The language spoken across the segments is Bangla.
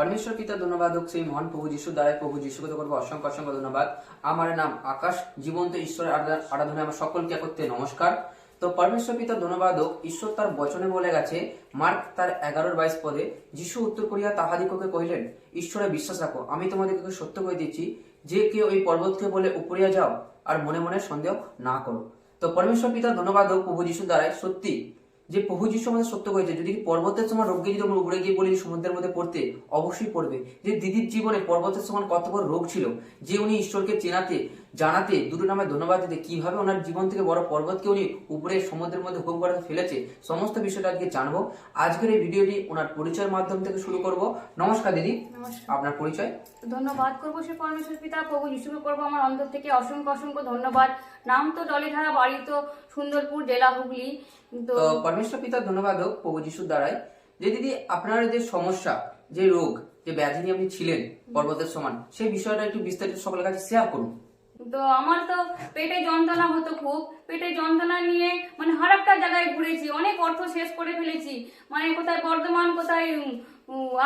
পরমেশ্বর পিতা ধন্যবাদ হোক সেই মহান প্রভু যিশু দ্বারাই প্রভু যিশুকে করব অসংখ্য অসংখ্য ধন্যবাদ। আমার নাম আকাশ, জীবন্ত ঈশ্বরের আরাধনা- আরাধনায় আমার সকলকে একত্রে নমস্কার। তো পরমেশ্বর পিতা ধন্যবাদ হোক ঈশ্বর তার বচনে বলে গেছে, মার্ক তার এগারোর বাইশ পদে, যিশু উত্তর করিয়া তাহাদিগকে কহিলেন, ঈশ্বরে বিশ্বাস রাখো, আমি তোমাদেরকে সত্য করে দিচ্ছি যে কেউ এই পর্বতকে বলে উপরিয়া যাও, আর মনে মনে সন্দেহ না করো। তো পরমেশ্বর পিতা ধন্যবাদ হোক প্রভু যিশু দ্বারাই সত্যি যে প্রভু যিশু আমাদের সত্য করেছে যদি পর্বতের সমান রোগকে যদি আমরা উপরে গিয়ে বলি সমুদ্রের মধ্যে পড়তে, অবশ্যই পড়বে। যে দিদির জীবনে পর্বতের সমান কত বড় রোগ ছিল, যে উনি ঈশ্বরকে চেনাতে জানাতে দুটো নামে ধন্যবাদ দিতে কীভাবে ওনার জীবন থেকে বড় পর্বতকে উনি উপরে সমুদ্রের মধ্যে হুকুম করে ফেলেছে সমস্ত বিষয়টা আজকে জানব। আজকের এই ভিডিওটি ওনার পরিচয়ের মাধ্যম থেকে শুরু করব। নমস্কার দিদি আপনার পরিচয়? ধন্যবাদ। করব সে পরমেশ্বর পিতা প্রভু যিশুকে করব আমার অন্তর থেকে অসংখ্য অসংখ্য ধন্যবাদ। নাম তো ডলিধারা বাড়ি তো সুন্দরপুর জেলা হুগলি। তো তো পরমেশ্বর পিতা ধন্যবাদ হোক প্রভু যিশুর দ্বারাই যে দিদি আপনার যে সমস্যা যে রোগ যে ব্যাধি নিয়ে আপনি ছিলেন পর্বতের সমান সেই বিষয়টা একটু বিস্তারিত সকলের কাছে শেয়ার করুন। তো আমার তো পেটে যন্ত্রণা হতো খুব। পেটে যন্ত্রণা নিয়ে মানে হার একটা জায়গায় ঘুরেছি, অনেক অর্থ শেষ করে ফেলেছি। মানে কোথায় বর্ধমান, কোথায়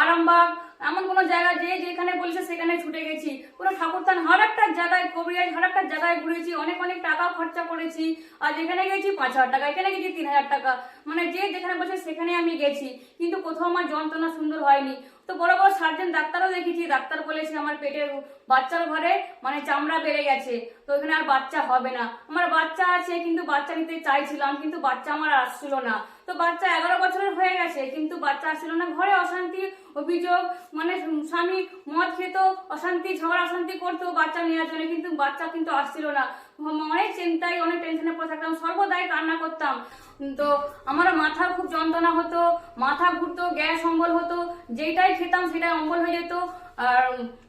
আরামবাগ, এমন কোনো জায়গা যে যেখানে বলেছে সেখানে ছুটে গেছি। পুরো ঠাকুরস্থান হার একটা জায়গায়, কবিরাজ হার একটা জায়গায় ঘুরেছি, অনেক অনেক টাকা খরচা করেছি। আর যেখানে গেছি পাঁচ হাজার টাকা, এখানে গেছি তিন হাজার টাকা। মানে যে যেখানে বলছে সেখানে আমি গেছি। কিন্তু কোথাও আমার যন্ত্রণা সুন্দর হয়নি। তো বড় বড় সার্জন ডাক্তারও দেখেছি ডাক্তার বলেছে আমার পেটের বাচ্চার ঘরে মানে চামড়া বেড়ে গেছে। তো এখানে আর বাচ্চা হবে না। আমার বাচ্চা আছে, কিন্তু বাচ্চা নিতে চাইছিলাম, কিন্তু বাচ্চা আমার আসছিল না। তো বাচ্চা এগারো বছরের হয়ে গেছে, কিন্তু বাচ্চা আসছিল না। ঘরে অশান্তি, অভিযোগ মানে স্বামী মদ খেত, অশান্তি, ঝগড়া, অশান্তি করতো বাচ্চা নেওয়ার জন্য, কিন্তু বাচ্চা কিন্তু আসছিল না। অনেক চিন্তায় অনেক টেনশনে পড়ে থাকতাম, সর্বদাই কান্না করতাম। তো আমার মাথা খুব যন্ত্রণা হতো, মাথা ঘুরতো, গ্যাস অম্বল হতো যেটাই খেতাম সেটাই অম্বল হয়ে যেত। আর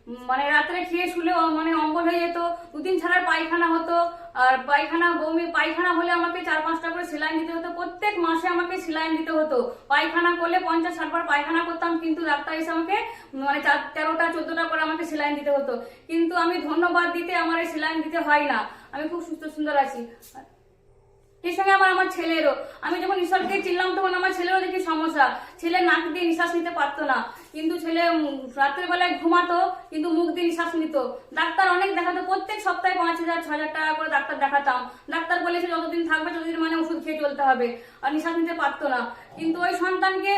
মানে রাত্রে খেয়ে শুলেও মানে অম্বল হয়ে যেত। দুদিন ছাড়া পায়খানা হতো। আর পায়খানা, বমি, পায়খানা হলে আমাকে চার পাঁচটা করে সেলাইন দিতে হতো। প্রত্যেক মাসে আমাকে সেলাইন দিতে হতো। পায়খানা করলে পঞ্চাশ ষাট বার পায়খানা করতাম, কিন্তু ডাক্তার এসে আমাকে মানে চার, তেরোটা, চোদ্দটা করে আমাকে সেলাইন দিতে হতো। কিন্তু আমি ধন্যবাদ দিতে আমার এই সেলাইন দিতে হয় না। আমি খুব সুস্থ, সুন্দর আছি। এর সঙ্গে আমার আমার ছেলেরও। আমি যখন ঈশ্বরকে চিনলাম, তখন আমার ছেলেরও দেখি সমস্যা। ছেলে নাক দিয়ে নিঃশ্বাস নিতে পারতো না। কিন্তু ছেলে রাত্রের বেলায় ঘুমাতো, কিন্তু মুখ দিয়ে নিঃশ্বাস নিত। ডাক্তার অনেক দেখাতো, প্রত্যেক সপ্তাহে পাঁচ হাজার, ছ হাজার টাকা করে ডাক্তার দেখাতাম। ডাক্তার বলেছে যতদিন থাকবে, ততদিন মানে ওষুধ খেয়ে চলতে হবে। আর নিঃশ্বাস নিতে পারতো না। কিন্তু ওই সন্তানকে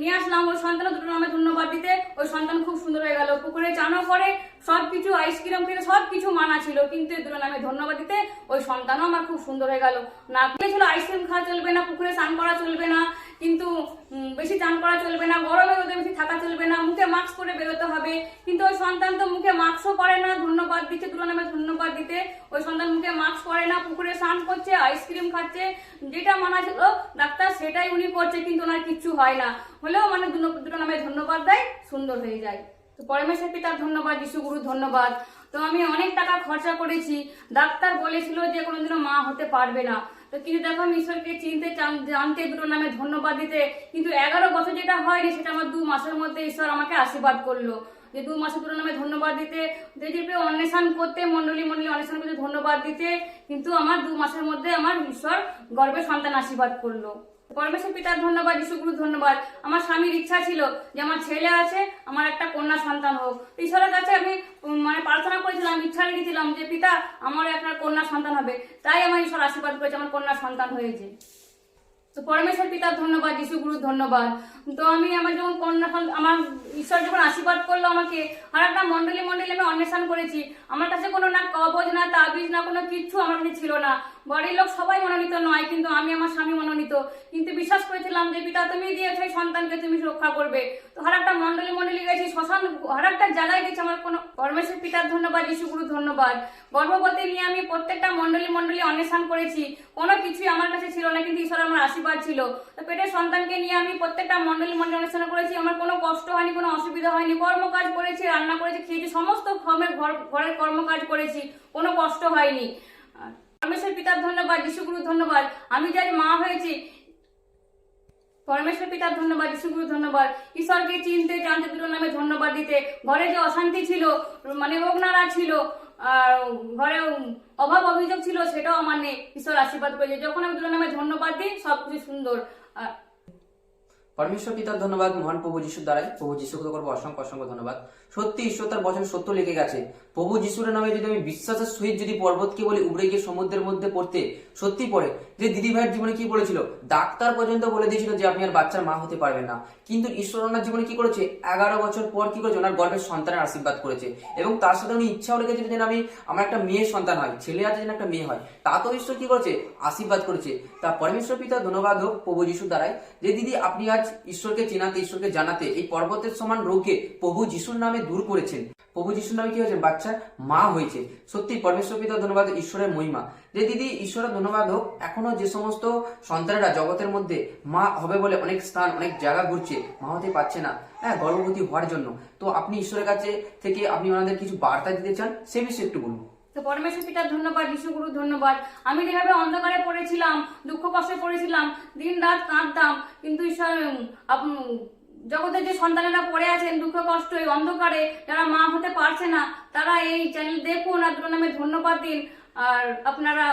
নিয়ে আসলাম। ওই সন্তানের দুটো নামে ধন্যবাদ দিতে। ওই সন্তান খুব সুন্দর হয়ে গেল। পুকুরে চানও করে সব কিছু আইসক্রিম খেতে সব কিছু মানা ছিল। কিন্তু এই দুটো নামে ধন্যবাদ দিতে ওই সন্তানও আমার খুব সুন্দর হয়ে গেল। না ছিল, আইসক্রিম খাওয়া চলবে না, পুকুরে স্নান করা চলবে না। কিন্তু বেশি চান করা চলবে না, গরমে রোদে বেশি থাকা চলবে না, মুখে মাস্ক পরে বেরোতে হবে। কিন্তু ওই সন্তান তো মুখে মাস্কও পরে না, ধন্যবাদ দিচ্ছে দুটো নামে ধন্যবাদ দিতে। ওই সন্তান মুখে মাস্ক পরে না, পুকুরে স্নান করছে আইসক্রিম খাচ্ছে, যেটা মানা ছিল, ডাক্তার সেটাই উনি করছে, কিন্তু ওনার কিচ্ছু হয় না। হলেও মানে দুটো নামে ধন্যবাদ দেয়, সুন্দর হয়ে যায়। তো পরমেশ্বর পিতার ধন্যবাদ, যিশু গুরু ধন্যবাদ। তো আমি অনেক টাকা খরচা করেছি। ডাক্তার বলেছিল যে কোনোদিনও মা হতে পারবে না। তো কিন্তু দেখো আমি ঈশ্বরকে চিনতে চান- জানতে দুটো নামে ধন্যবাদ দিতে। কিন্তু এগারো বছর যেটা হয়নি, সেটা আমার দু মাসের মধ্যে ঈশ্বর আমাকে আশীর্বাদ করল। যে দু মাসের দুটো নামে ধন্যবাদ দিতে যেটি অন্বেষণ করতে মন্ডলী মন্ডলী অন্বেষণ করতে ধন্যবাদ দিতে, কিন্তু আমার দু মাসের মধ্যে আমার ঈশ্বর গর্বে সন্তান আশীর্বাদ করল। পরমেশ্বর পিতার ধন্যবাদ যিশুগুরু ধন্যবাদ। আমার স্বামীর ইচ্ছা ছিল যে আমার ছেলে আছে, আমার একটা কন্যা সন্তান হোক। ঈশ্বরের কাছে আমি মানে প্রার্থনা করেছিলাম ইচ্ছা রেখেছিলাম যে পিতা, আমার একটা কন্যা সন্তান হবে। তাই আমার ঈশ্বর আশীর্বাদ করেছে, আমার কন্যা সন্তান হয়েছে। তো পরমেশ্বর পিতার ধন্যবাদ যিশু ধন্যবাদ। তো আমি আমার যখন কন্যা আমার ঈশ্বর যখন আশীর্বাদ করল আমাকে, আর একটা মন্ডলী মন্ডলী আমি অন্বেষণ করেছি। আমার কাছে কোনো না কবজ, না তাবিজ, না কোনো কিচ্ছু আমার কাছে ছিল না। বাড়ির লোক সবাই মনোনীত নয়, কিন্তু আমি আমার স্বামী মনোনীত। কিন্তু বিশ্বাস করেছিলাম যে পিতা তুমি দিয়েছ সন্তানকে তুমি রক্ষা করবে। তো আর একটা মন্ডলী মন্ডলী গেছি, শ্মশান আর একটা জায়গায় গেছি আমার কোনো পরমেশ্বর পিতার ধন্যবাদ যিশু গুরু ধন্যবাদ। গর্ভবতী নিয়ে আমি প্রত্যেকটা মন্ডলী মন্ডলী অন্বেষণ করেছি। কোনো কিছুই আমার কাছে ছিল না, কিন্তু ঈশ্বর আমার আশীর্বাদ ছিল। তো পেটের সন্তানকে নিয়ে আমি প্রত্যেকটা মন্ডলী মন্ডলী অন্বেষণ করেছি। আমার কোনো কষ্ট হয়নি, কোনো অসুবিধা হয়নি। কর্মকাজ করেছি, রান্না করেছি, খেয়েছি, সমস্ত ঘরের ঘর- ঘরের কর্মকাজ করেছি। কোনো কষ্ট হয়নি। পরমেশ্বর পিতার ধন্যবাদ যিশুগুরু ধন্যবাদ। আমি যার মা হয়েছি, পরমেশ্বর পিতার ধন্যবাদ যিশুগুরু ধন্যবাদ। ঈশ্বরকে চিনতে, জানতে দুটো নামে ধন্যবাদ দিতে। ঘরে যে অশান্তি ছিল মানে রোগনারা ছিল, আর ঘরে অভাব, অভিযোগ ছিল, সেটাও আমার নেই। ঈশ্বর আশীর্বাদ করেছে। যখন আমি দুটো নামে ধন্যবাদ দিই সব কিছু সুন্দর পরমেশ্বর পিতার ধন্যবাদ, মহান প্রভু যিশুর দ্বারাই। প্রভু যিশুকে করব অসংখ্য অসংখ্য ধন্যবাদ। সত্যি ঈশ্বর তার বচন সত্য লেগে গেছে। প্রভু যিশুর নামে যদি আমি বিশ্বাসের সহিত যদি পর্বতকে বলি উবড়ে গিয়ে সমুদ্রের মধ্যে পড়তে সত্যি পড়ে, যে দিদি ভাইয়ের জীবনে কি বলেছিল? ডাক্তার পর্যন্ত বলে দিয়েছিল যে আপনি আর বাচ্চার মা হতে পারবেন না। কিন্তু ঈশ্বর ওনার জীবনে কি করেছে? এগারো বছর পর কি করেছে? ওনার গর্ভের সন্তানের আশীর্বাদ করেছে। এবং তার সাথে উনি ইচ্ছাও রেখেছিল যে আমি, আমার একটা মেয়ের সন্তান হয়, ছেলে আছে যেন একটা মেয়ে হয়। তা তো ঈশ্বর কি করেছে? আশীর্বাদ করেছে। তা পরমেশ্বর পিতা ধন্যবাদ হোক প্রভু যিশুর দ্বারাই। যে দিদি, আপনি আজ ঈশ্বরকে চেনাতে, ঈশ্বরকে জানাতে, এই পর্বতের সমান রোগকে প্রভু যিশুর নামে দূর করেছেন। প্রভু যিশুর নামে কি হয়েছে বাচ্চার মা হয়েছে। সত্যি, পরমেশ্বর পিতা ধন্যবাদ, ঈশ্বরের মহিমা। যে দিদি, ঈশ্বরের ধন্যবাদ হোক, এখনও যে সমস্ত সন্তানেরা জগতের মধ্যে মা হবে বলে অনেক স্থান, অনেক জায়গা ঘুরছে, মা হতে পারছে না। হ্যাঁ গর্ভবতী হওয়ার জন্য। তো আপনি ঈশ্বরের কাছে থেকে আপনি ওনাদের কিছু বার্তা দিতে চান, সে বিষয়ে একটু বলুন। তো পরমেশ্বর পিতার ধন্যবাদ বিশ্বগুরু ধন্যবাদ। আমি যেভাবে অন্ধকারে পড়েছিলাম, দুঃখ কষ্টে পড়েছিলাম, দিন রাত কাঁদতাম, কিন্তু ঈশ্বর জগতের যে সন্তানেরা পড়ে আছেন, দুঃখ কষ্ট, এই অন্ধকারে যারা মা হতে পারছে না, তারা এই চ্যানেল দেখুন আর দুটো নামে ধন্যবাদ দিন। আর আপনারা,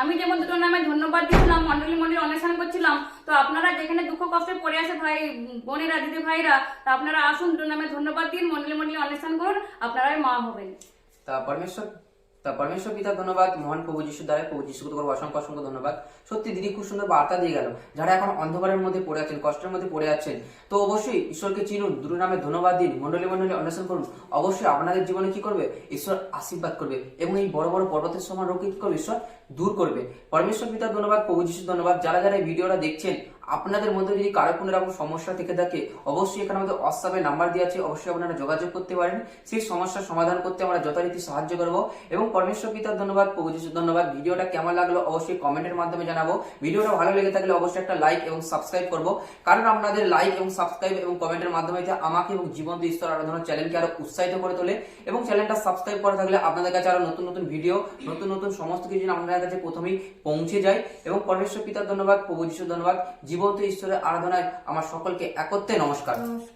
আমি যেমন দুটো নামে ধন্যবাদ দিয়েছিলাম মন্ডলী মন্ডলী অন্বেষণ করছিলাম, তো আপনারা যেখানে দুঃখ কষ্টে পড়ে আছে ভাই, বোনেরা, দিদি ভাইরা, তা আপনারা আসুন, দুটো নামে ধন্যবাদ দিন মন্ডলী মন্ডলী অন্বেষণ করুন, আপনারাই মা হবেন। তা পরমেশ্বর তা পরমেশ্বর পিতা ধন্যবাদ, মহান প্রভু যিশু দ্বারা প্রভু যিশুকে তো করব অসংখ্য অসংখ্য ধন্যবাদ। সত্যি দিদি খুব সুন্দর বার্তা দিয়ে গেল, যারা এখন অন্ধকারের মধ্যে পড়ে আছেন, কষ্টের মধ্যে পড়ে আছেন, তো অবশ্যই ঈশ্বরকে চিনুন দুটো নামে ধন্যবাদ দিন মন্ডলী মন্ডলী অন্বেষণ করুন। অবশ্যই আপনাদের জীবনে কি করবে? ঈশ্বর আশীর্বাদ করবে এবং এই বড় বড় পর্বতের সমান রোগকে কি করবে? ঈশ্বর দূর করবে। পরমেশ্বর পিতা ধন্যবাদ, প্রভু যিশু ধন্যবাদ। যারা যারা এই ভিডিওটা দেখছেন আপনাদের মধ্যে যদি কারও কোনো রকম সমস্যা থেকে থাকে, অবশ্যই এখানে আমাদের হোয়াটসঅ্যাপে নাম্বার দেওয়া আছে, অবশ্যই আপনারা যোগাযোগ করতে পারেন। সেই সমস্যার সমাধান করতে আমরা যথারীতি সাহায্য করব। এবং পরমেশ্বর পিতার ধন্যবাদ, প্রভু ধন্যবাদ। ভিডিওটা কেমন লাগল অবশ্যই কমেন্টের মাধ্যমে জানাব। ভিডিওটা ভালো লেগে থাকলে অবশ্যই একটা লাইক এবং সাবস্ক্রাইব করব। কারণ আপনাদের লাইক এবং সাবস্ক্রাইব এবং কমেন্টের মাধ্যমে আমাকে এবং জীবন্ত ঈশ্বর আরাধনা চ্যানেলকে আরও উৎসাহিত করে তোলে এবং চ্যানেলটা সাবস্ক্রাইব করা থাকলে আপনাদের কাছে আরও নতুন নতুন ভিডিও নতুন নতুন সমস্ত কিছু আপনাদের কাছে প্রথমেই পৌঁছে যায়। এবং পরমেশ্বর পিতার ধন্যবাদ, প্রভু যিশুর ধন্যবাদ। জীবন্ত ঈশ্বরের আরাধনায় আমার সকলকে একত্রে নমস্কার। নমস্কার।